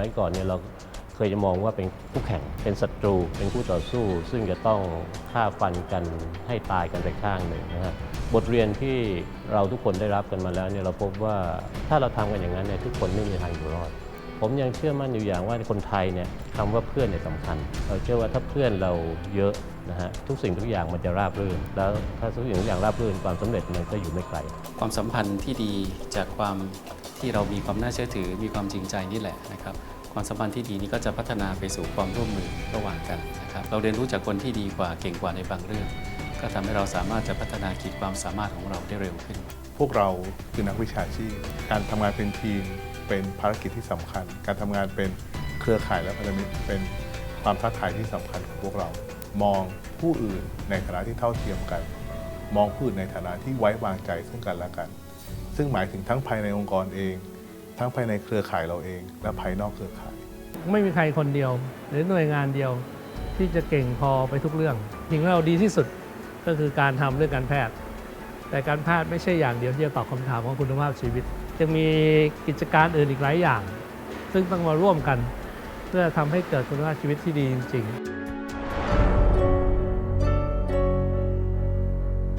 มัยก่อนเนี่ยเราเคยจะมองว่าเป็นคู่แข่ง เป็นศัตรู เป็นคู่ต่อสู้ ซึ่งจะต้องฆ่าฟันกันให้ตายกันไปข้างหนึ่งนะฮะบทเรียนที่เราทุกคนได้รับกันมาแล้วเนี่ยเราพบว่าถ้าเราทำกันอย่างนั้นเนี่ยทุกคนไม่มีทางอยู่รอด ผมยังเชื่อมั่นอยู่อย่างว่าคนไทยเนี่ยคำว่าเพื่อนเนี่ยสำคัญ เราเชื่อว่าถ้าเพื่อนเราเยอะนะฮะทุกสิ่งทุกอย่างมันจะราบรื่น แล้วถ้าทุกสิ่งทุกอย่างราบรื่นความสำเร็จมันก็อยู่ไม่ไกล ความสัมพันธ์ที่ดีจากความ ที่เรามีความน่าเชื่อถือมีความจริงใจนี่แหละนะครับความสัมพันธ์ที่ดีนี้ก็จะพัฒนาไปสู่ความร่วมมือระหว่างกันนะครับเราเรียนรู้จากคนที่ดีกว่าเก่งกว่าในบางเรื่อง ก็ทำให้เราสามารถจะพัฒนาขีดความสามารถของเราได้เร็วขึ้น พวกเราคือนักวิชาชีพ การทำงานเป็นทีมเป็นภารกิจที่สำคัญ การทำงานเป็นเครือข่ายและพันธมิตรเป็นความท้าทายที่สำคัญของพวกเรา มองผู้อื่นในฐานะที่เท่าเทียมกัน มองผู้อื่นในฐานะที่ไว้วางใจซึ่งกันและกัน ซึ่งหมายถึงทั้งภายในองค์กรเอง ทั้งภายในเครือข่ายเราเอง และภายนอกเครือข่าย ไม่มีใครคนเดียว หรือหน่วยงานเดียวที่จะเก่งพอไปทุกเรื่องสิ่งที่เราดีที่สุดก็คือการทำเรื่องการแพทย์ แต่การแพทย์ไม่ใช่อย่างเดียวที่จะตอบคำถามของคุณภาพชีวิตยังมีกิจการอื่นอีกหลายอย่าง ซึ่งต้องมาร่วมกัน เพื่อทำให้เกิดคุณภาพชีวิตที่ดีจริง ๆ